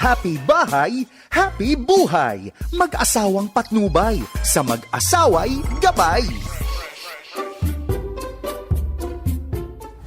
Happy bahay, happy buhay. Mag-asawang patnubay, sa mag-asaway gabay.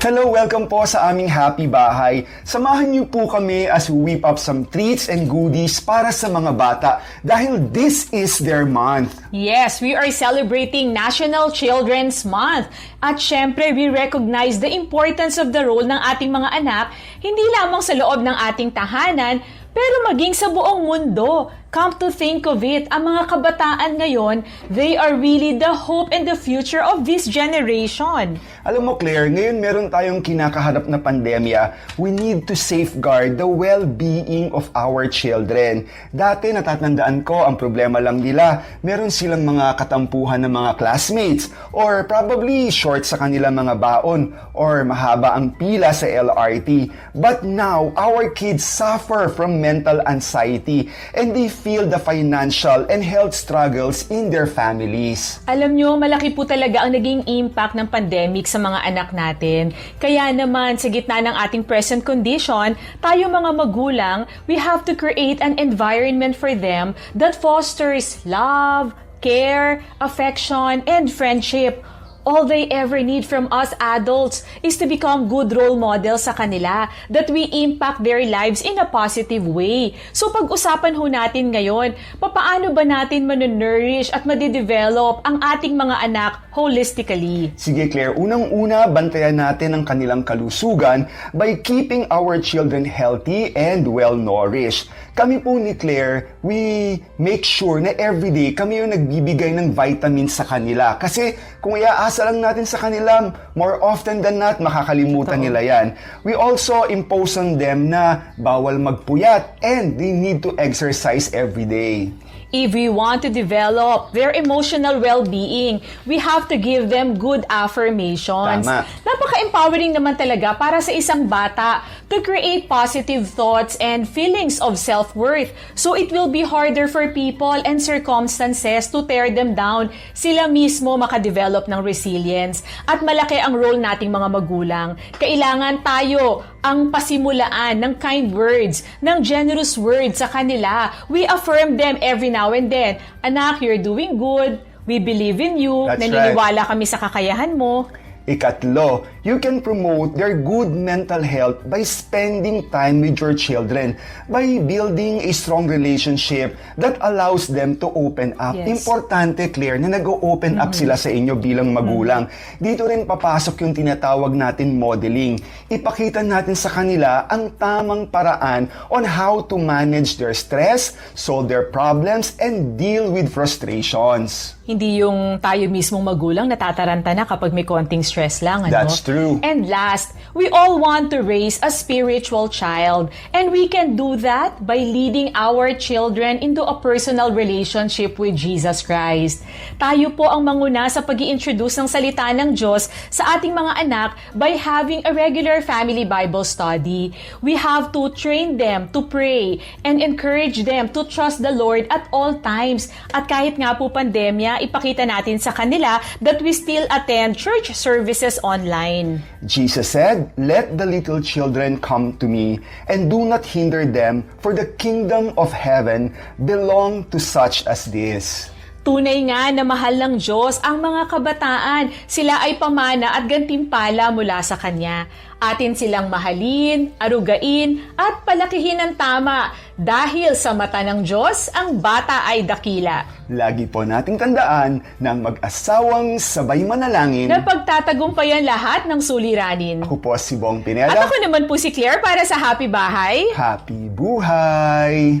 Hello, welcome po sa aming happy bahay. Samahan niyo po kami as we whip up some treats and goodies para sa mga bata dahil this is their month. Yes, we are celebrating National Children's Month. At syempre, we recognize the importance of the role ng ating mga anak, hindi lamang sa loob ng ating tahanan, pero maging sa buong mundo. Come to think of it, ang mga kabataan ngayon, they are really the hope and the future of this generation. Alam mo Claire, ngayon meron tayong kinakaharap na pandemya. We need to safeguard the well-being of our children. Dati natatandaan ko, ang problema lang nila, meron silang mga katampuhan ng mga classmates or probably short sa kanilang mga baon or mahaba ang pila sa LRT. But now, our kids suffer from mental anxiety and they feel the financial and health struggles in their families. Alam nyo, malaki po talaga ang naging impact ng pandemic sa mga anak natin. Kaya naman, sa gitna ng ating present condition, tayo mga magulang, we have to create an environment for them that fosters love, care, affection, and friendship. All they ever need from us adults is to become good role models sa kanila that we impact their lives in a positive way. So pag-usapan ho natin ngayon, papaano ba natin manunurish at madidevelop ang ating mga anak holistically? Sige Claire, unang-una bantayan natin ang kanilang kalusugan by keeping our children healthy and well-nourished. Kami po ni Claire, we make sure na everyday kami yung nagbibigay ng vitamins sa kanila. Kasi kung iaasa lang natin sa kanila, more often than not, makakalimutan nila yan. We also impose on them na bawal magpuyat and they need to exercise every day. If we want to develop their emotional well-being, we have to give them good affirmations. Tama. Napaka-empowering naman talaga para sa isang bata to create positive thoughts and feelings of self-worth. So it will be harder for people and circumstances to tear them down. Sila mismo makadevelop ng resilience. At malaki ang role nating mga magulang. Kailangan tayo ang pasimulaan ng kind words, ng generous words sa kanila. We affirm them every now and then. Anak, you're doing good. We believe in you. That's Naniniwala kami sa kakayahan mo. Ikatlo, you can promote their good mental health by spending time with your children, by building a strong relationship that allows them to open up. Yes. Importante, Claire, na nag-open up sila sa inyo bilang magulang. Dito rin papasok yung tinatawag natin modeling. Ipakita natin sa kanila ang tamang paraan on how to manage their stress, solve their problems, and deal with frustrations. Hindi yung tayo mismong magulang natataranta na kapag may konting stress lang. Ano? That's true. And last, we all want to raise a spiritual child. And we can do that by leading our children into a personal relationship with Jesus Christ. Tayo po ang manguna sa pag introduce ng salita ng Diyos sa ating mga anak by having a regular family Bible study. We have to train them to pray and encourage them to trust the Lord at all times. At kahit nga po pandemya, ipakita natin sa kanila that we still attend church services online. Jesus said, Let the little children come to me, and do not hinder them, for the kingdom of heaven belong to such as this. Tunay nga na mahal ng Diyos ang mga kabataan. Sila ay pamana at gantimpala mula sa Kanya. Atin silang mahalin, arugain, at palakihin ng tama. Dahil sa mata ng Diyos, ang bata ay dakila. Lagi po nating tandaan na ang mag-asawang sabay manalangin. Na pagtatagumpayan lahat ng suliranin. Ako po si Bong At Pineda. ako naman po si Claire para sa Happy Bahay. Happy buhay!